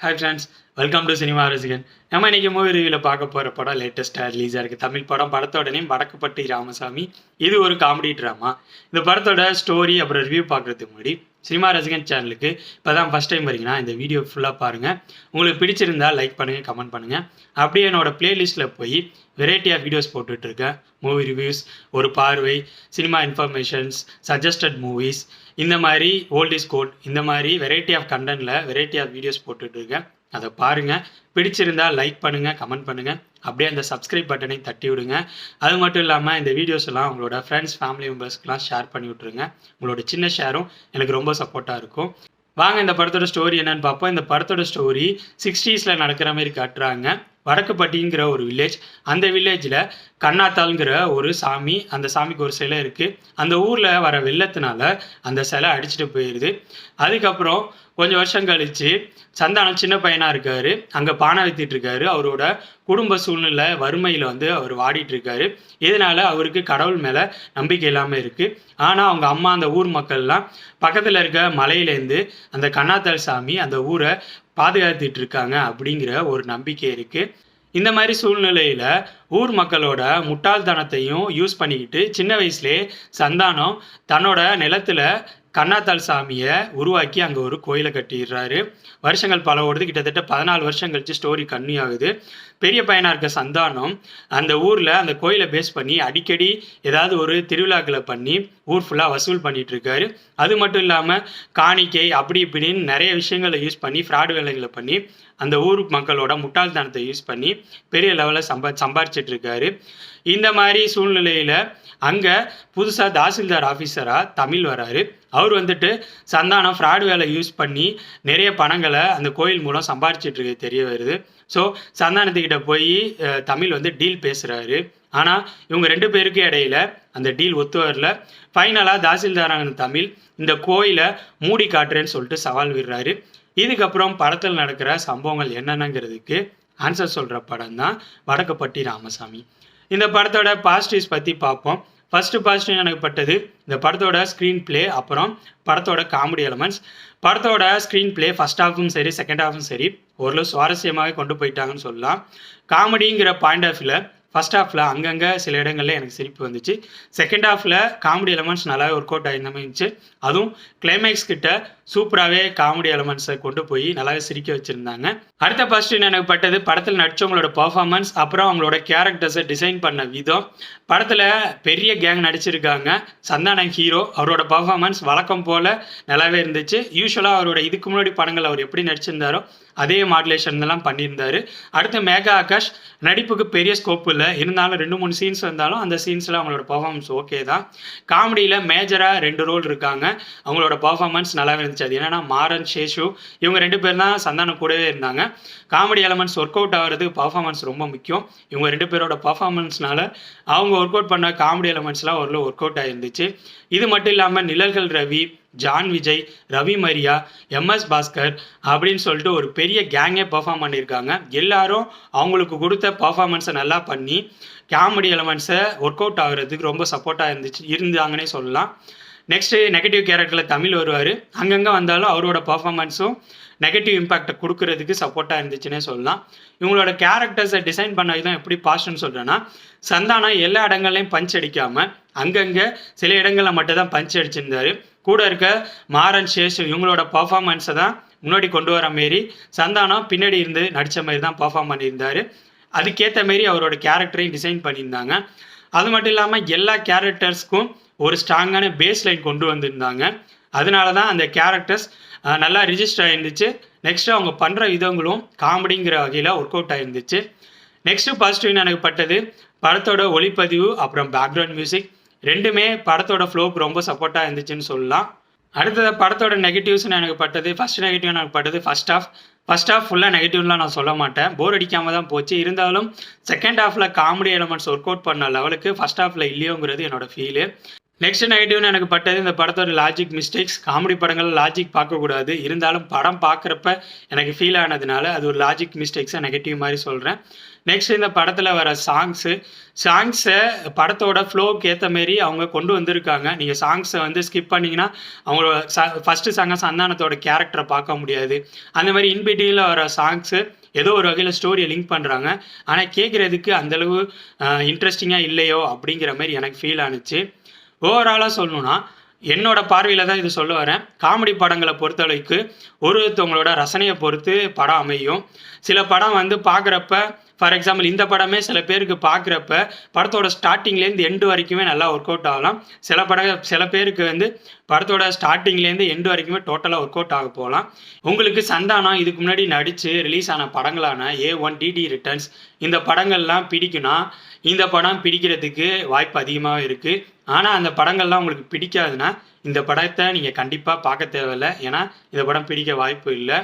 Hi friends welcome to cinema Rasigan நம்ம இன்னைக்கு movie ரிவியூவில் பார்க்க போகிற படம் லேட்டஸ்ட்டாக ரிலீஸாக இருக்குது தமிழ் படம். படத்தோட நேம் வடக்குப்பட்டி ராமசாமி. இது ஒரு காமெடி ட்ராமா இந்த படத்தோட ஸ்டோரி அப்புறம் ரிவ்யூ பார்க்குறதுக்கு முன்னாடி சினிமா ரசிகன் சேனலுக்கு இப்போ தான் ஃபஸ்ட் டைம் வரீங்கன்னா இந்த வீடியோ ஃபுல்லாக பாருங்கள் உங்களுக்கு பிடிச்சிருந்தா லைக் பண்ணுங்கள் கமெண்ட் பண்ணுங்கள் அப்படியே என்னோட பிளேலிஸ்ட்டில் போய் வெரைட்டி ஆஃப் வீடியோஸ் போட்டுட்ருக்கேன் மூவி ரிவ்யூஸ் ஒரு பார்வை சினிமா இன்ஃபர்மேஷன்ஸ் சஜஸ்டட் மூவிஸ் இந்த மாதிரி ஓல்ட் இஸ் கோல்ட் இந்த மாதிரி வெரைட்டி ஆஃப் கண்டென்ட்டில் வெரைட்டி ஆஃப் வீடியோஸ் போட்டுட்ருக்கேன் அதை பாருங்கள் பிடிச்சிருந்தா லைக் பண்ணுங்கள் கமெண்ட் பண்ணுங்கள் அப்படியே அந்த சப்ஸ்கிரைப் பட்டனை தட்டி விடுங்க. அது மட்டும் இல்லாமல் இந்த வீடியோஸ் எல்லாம் உங்களோட ஃப்ரெண்ட்ஸ் ஃபேமிலி மெம்பர்ஸ்க்குலாம் ஷேர் பண்ணி விட்ருங்க உங்களோட சின்ன ஷேரும் எனக்கு ரொம்ப சப்போர்ட்டாக இருக்கும். வாங்க இந்த படத்தோட ஸ்டோரி என்னன்னு பார்ப்போம். இந்த படத்தோட ஸ்டோரி சிக்ஸ்டீஸில் நடக்கிற மாதிரி காட்டுறாங்க. வடக்குப்பட்டிங்கிற ஒரு வில்லேஜ் அந்த வில்லேஜில் கண்ணாத்தாள்ங்கிற ஒரு சாமி அந்த சாமிக்கு ஒரு சிலை இருக்குது அந்த ஊரில் வர வெள்ளத்தினால அந்த சிலை அடிச்சுட்டு போயிடுது அதுக்கப்புறம் கொஞ்சம் வருஷம் கழித்து சந்தானம் சின்ன பையனாக இருக்காரு. அங்கே பானை வைத்திட்டுருக்காரு அவரோட குடும்ப சூழ்நிலை வறுமையில் வந்து அவர் வாடிட்டு இருக்காரு. இதனால் அவருக்கு கடவுள் மேலே நம்பிக்கை இல்லாமல் இருக்குது ஆனால் அவங்க அம்மா அந்த ஊர் மக்கள்லாம் பக்கத்தில் இருக்க மலையிலேருந்து அந்த கண்ணாத்தாள் சாமி அந்த ஊரை பாதுகாத்துட்டு இருக்காங்க அப்படிங்கிற ஒரு நம்பிக்கை இருக்குது இந்த மாதிரி சூழ்நிலையில் ஊர் மக்களோட முட்டாள்தனத்தையும் யூஸ் பண்ணிக்கிட்டு சின்ன வயசுலேயே சந்தானம் தன்னோட நிலத்துல கண்ணாத்தாள் சாமியை உருவாக்கி அங்கே ஒரு கோயிலை கட்டிடுறாரு. வருஷங்கள் பல ஓடுது கிட்டத்தட்ட பதினாலு வருஷம் கழிச்சு ஸ்டோரி கம்மி ஆகுது. பெரிய பையனாக இருக்க சந்தானம் அந்த ஊரில் அந்த கோயிலை பேஸ் பண்ணி அடிக்கடி ஏதாவது ஒரு திருவிழாக்களை பண்ணி ஊர் ஃபுல்லாக வசூல் பண்ணிட்டு இருக்காரு அது மட்டும் இல்லாமல் காணிக்கை அப்படி இப்படின்னு நிறைய விஷயங்களை யூஸ் பண்ணி ஃப்ராடு வேலைகளை பண்ணி அந்த ஊர் மக்களோட முட்டாள்தனத்தை யூஸ் பண்ணி பெரிய லெவலில் சம்பா சம்பாரிச்சிட்டு இருக்காரு இந்த மாதிரி சூழ்நிலையில் அங்கே புதுசாக தாசில்தார் ஆஃபீஸராக தமிழ் வராரு. அவர் வந்துட்டு சந்தானம் ஃப்ராட் வேலை யூஸ் பண்ணி நிறைய பணங்களை அந்த கோயில் மூலம் சம்பாரிச்சிட்டு இருக்க தெரிய வருது. ஸோ சந்தானத்துக்கிட்ட போய் தமிழ் வந்து டீல் பேசுகிறாரு ஆனால் இவங்க ரெண்டு பேருக்கும் இடையில அந்த டீல் ஒத்து வரல. ஃபைனலாக தாசில்தாரான தமிழ் இந்த கோயிலை மூடி காட்டுறேன்னு சொல்லிட்டு சவால் விடுறாரு. இதுக்கப்புறம் படத்தில் நடக்கிற சம்பவங்கள் என்னென்னங்கிறதுக்கு ஆன்சர் சொல்கிற படம் தான் வடக்கப்பட்டி ராமசாமி. இந்த படத்தோட பாசிட்டிவ்ஸ் பற்றி பார்ப்போம். ஃபஸ்ட்டு பாசிட்டிவ் எனக்கு பட்டது. இந்த படத்தோட ஸ்க்ரீன் ப்ளே அப்புறம் படத்தோட காமெடி எலமெண்ட்ஸ் படத்தோட ஸ்க்ரீன் ப்ளே ஃபர்ஸ்ட் ஹாஃபும் சரி செகண்ட் ஹாஃபும் சரி ஓரளவு சுவாரஸ்யமாகவே கொண்டு போயிட்டாங்கன்னு சொல்லலாம். காமெடிங்கிற பாயிண்ட் ஆஃப் வியூவில் ஃபர்ஸ்ட் ஹாஃபில் அங்கங்கே சில இடங்களில் எனக்கு சிரிப்பு வந்துச்சு. செகண்ட் ஹாஃபில் காமெடி எலமெண்ட்ஸ் நல்லாவே ஒர்க் அவுட் ஆகிருந்த மாதிரி இருந்துச்சு அதுவும் கிளைமேக்ஸ் கிட்ட சூப்பராகவே காமெடி எலமெண்ட்ஸை கொண்டு போய் நல்லாவே சிரிக்க வச்சுருந்தாங்க. அடுத்த பாசிட்டிவ் எனக்கு பட்டது? படத்தில் நடித்தவங்களோட பர்ஃபார்மன்ஸ் அப்புறம் அவங்களோட கேரக்டர்ஸை டிசைன் பண்ண விதம். படத்தில் பெரிய கேங் நடிச்சிருக்காங்க. சந்தானம் ஹீரோ அவரோட பர்ஃபார்மன்ஸ் வழக்கம் போல் நல்லாவே இருந்துச்சு. யூஸ்வலாக அவரோட இதுக்கு முன்னாடி படங்கள் அவர் எப்படி நடிச்சிருந்தாரோ அதே மாடுலேஷன் எல்லாம் பண்ணியிருந்தாரு. அடுத்து மேகா ஆகாஷ் நடிப்புக்கு பெரிய ஸ்கோப் இல்லை. இருந்தாலும் ரெண்டு மூணு சீன்ஸ் வந்தாலும் அந்த சீன்ஸில் அவங்களோட பர்ஃபார்மன்ஸ் ஓகே தான். காமெடியில் மேஜராக ரெண்டு ரோல் இருக்காங்க. அவங்களோட பர்ஃபார்மன்ஸ் நல்லாவே இருந்துச்சு அது என்னன்னா மாறன் சேஷு இவங்க ரெண்டு பேர் தான் சந்தானம் கூடவே இருந்தாங்க. காமெடி எலமெண்ட்ஸ் ஒர்க் அவுட் ஆகிறதுக்கு பர்ஃபார்மன்ஸ் ரொம்ப முக்கியம். இவங்க ரெண்டு பேரோட பர்ஃபார்மன்ஸ்னால அவங்க ஒர்க் அவுட் பண்ண காமெடி எலமெண்ட்ஸ்லாம் ஓரளவு ஒர்க் அவுட் ஆயிருந்துச்சு. இது மட்டும் இல்லாமல் Nizhalgal Ravi John Vijay Ravi Maria MS Bhaskar அப்படின்னு சொல்லிட்டு ஒரு பெரிய கேங்கே பெர்ஃபார்ம் பண்ணியிருக்காங்க. எல்லாரும் அவங்களுக்கு கொடுத்த பர்ஃபார்மன்ஸை நல்லா பண்ணி காமெடி எலமெண்ட்ஸை ஒர்க் அவுட் ஆகுறதுக்கு ரொம்ப சப்போர்ட்டாக இருந்துச்சு. இருந்தாங்கன்னே சொல்லலாம். நெக்ஸ்ட்டு நெகட்டிவ் கேரக்டரில் தமிழ் வருவார். அங்கங்கே வந்தாலும் அவரோட பர்ஃபார்மன்ஸும் நெகட்டிவ் இம்பாக்டை கொடுக்கறதுக்கு சப்போர்ட்டாக இருந்துச்சுன்னே சொல்லலாம். இவங்களோட கேரக்டர்ஸை டிசைன் பண்ண விதம் எப்படி பாஸ்ட்னு சொல்கிறேன்னா சந்தானம் எல்லா இடங்கள்லையும் பஞ்ச் அடிக்காமல் அங்கங்கே சில இடங்களில் மட்டும் தான் பஞ்ச் அடிச்சிருந்தாரு. கூட இருக்க மாறன் சேஷு இவங்களோட பர்ஃபார்மன்ஸை தான் முன்னாடி கொண்டு வர மாரி சந்தானம் பின்னாடி இருந்து நடித்த மாதிரி தான் பர்ஃபார்ம் பண்ணியிருந்தார். அதுக்கேற்ற மாரி அவரோட கேரக்டரையும் டிசைன் பண்ணியிருந்தாங்க. அது மட்டும் இல்லாமல் எல்லா கேரக்டர்ஸ்க்கும் ஒரு ஸ்ட்ராங்கான பேஸ் லைன் கொண்டு வந்திருந்தாங்க. அதனால தான் அந்த கேரக்டர்ஸ் நல்லா ரிஜிஸ்டர் ஆகிருந்துச்சு நெக்ஸ்ட் அவங்க பண்ணுற விதங்களும் காமெடிங்கிற வகையில் ஒர்க் அவுட் ஆகிருந்துச்சு நெக்ஸ்ட்டு பாசிட்டிவ் எனக்கு பட்டது படத்தோட ஒளிப்பதிவு அப்புறம் பேக்ரவுண்ட் மியூசிக் ரெண்டுமே படத்தோட ஃப்ளோக்கு ரொம்ப சப்போர்ட்டாக இருந்துச்சுன்னு சொல்லலாம். அடுத்தது படத்தோட நெகட்டிவ்ஸ்னு எனக்கு பட்டது ஃபர்ஸ்ட் நெகட்டிவ் எனக்கு பட்டது ஃபஸ்ட் ஆஃப் ஃபஸ்ட் ஆஃப் ஃபுல்லாக நெகட்டிவ்லாம் நான் சொல்ல மாட்டேன். போர் அடிக்காமல் தான் போச்சு. இருந்தாலும் செகண்ட் ஹாஃபில் காமெடி எலமெண்ட்ஸ் ஒர்க் அவுட் பண்ண லெவலுக்கு ஃபஸ்ட் ஹாஃபில் இல்லையோங்கிறது என்னோட ஃபீலு நெக்ஸ்ட் நெகட்டிவ்னு எனக்கு பட்டது இந்த படத்தோட லாஜிக் மிஸ்டேக்ஸ் காமெடி படங்கள் லாஜிக் பார்க்கக்கூடாது. இருந்தாலும் படம் பார்க்குறப்ப எனக்கு ஃபீல் ஆனதுனால அது ஒரு லாஜிக் மிஸ்டேக்ஸை நெகட்டிவ் மாதிரி சொல்கிறேன் நெக்ஸ்ட் இந்த படத்தில் வர சாங்ஸு சாங்ஸை படத்தோட ஃப்ளோக்கு ஏற்ற மாரி அவங்க கொண்டு வந்திருக்காங்க. நீங்கள் சாங்ஸை வந்து ஸ்கிப் பண்ணிங்கன்னா அவங்களோட ச ஃபஸ்ட்டு சாங்கை சந்தானத்தோட கேரக்டரை பார்க்க முடியாது. அந்த மாதிரி இன்பிட்டியில் வர சாங்ஸு ஏதோ ஒரு வகையில் ஸ்டோரியை லிங்க் பண்ணுறாங்க ஆனால் கேட்குறதுக்கு அந்தளவு இன்ட்ரெஸ்டிங்காக இல்லையோ அப்படிங்கிற மாதிரி எனக்கு ஃபீல் ஆனுச்சு. ஓவராலாக சொல்லணும்னா என்னோட பார்வையில் தான் இது சொல்ல வரேன். காமெடி படங்களை பொறுத்தளவுக்கு ஒரு ஒருத்தவங்களோட ரசனையை பொறுத்து படம் அமையும். சில படம் வந்து பார்க்குறப்ப ஃபார் எக்ஸாம்பிள் இந்த படமே சில பேருக்கு பார்க்குறப்ப படத்தோட ஸ்டார்டிங்லேருந்து எண்டு வரைக்குமே நல்லா ஒர்க் அவுட் ஆகலாம். சில பட சில பேருக்கு வந்து படத்தோட ஸ்டார்டிங்லேருந்து எண்டு வரைக்குமே டோட்டலாக ஒர்க் அவுட் ஆக போகலாம். உங்களுக்கு சந்தானம் இதுக்கு முன்னாடி நடித்து ரிலீஸ் ஆன படங்களான ஏ ஒன் டிடி ரிட்டர்ன்ஸ் இந்த படங்கள்லாம் பிடிக்குன்னா இந்த படம் பிடிக்கிறதுக்கு வாய்ப்பு அதிகமாக இருக்குது ஆனால் அந்த படங்கள்லாம் உங்களுக்கு பிடிக்காதுன்னா இந்த படத்தை நீங்கள் கண்டிப்பாக பார்க்க தேவையில்ல. ஏன்னா இந்த படம் பிடிக்க வாய்ப்பு இல்லை.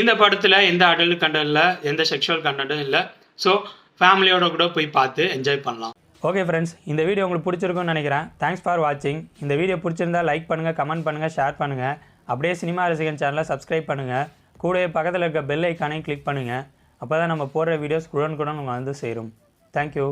இந்த படத்தில் எந்த அடல்ட் இல்லை எந்த செக்ஷுவல் கண்டென்ட்டும் இல்லை. ஸோ ஃபேமிலியோட கூட போய் பார்த்து என்ஜாய் பண்ணலாம். ஓகே ஃப்ரெண்ட்ஸ் இந்த வீடியோ உங்களுக்கு பிடிச்சிருக்கும்னு நினைக்கிறேன். தேங்க்ஸ் ஃபார் வாட்சிங் இந்த வீடியோ பிடிச்சிருந்தா லைக் பண்ணுங்கள் கமெண்ட் பண்ணுங்கள் ஷேர் பண்ணுங்கள் அப்படியே சினிமா ரசிகன் சேனலை சப்ஸ்கிரைப் பண்ணுங்கள் கூடவே பக்கத்தில் இருக்க பெல் ஐக்கானையும் கிளிக் பண்ணுங்கள் அப்போ தான் நம்ம போடுற வீடியோஸ் உடனுக்குடன் உங்களுக்கு வந்து சேரும். தேங்க்யூ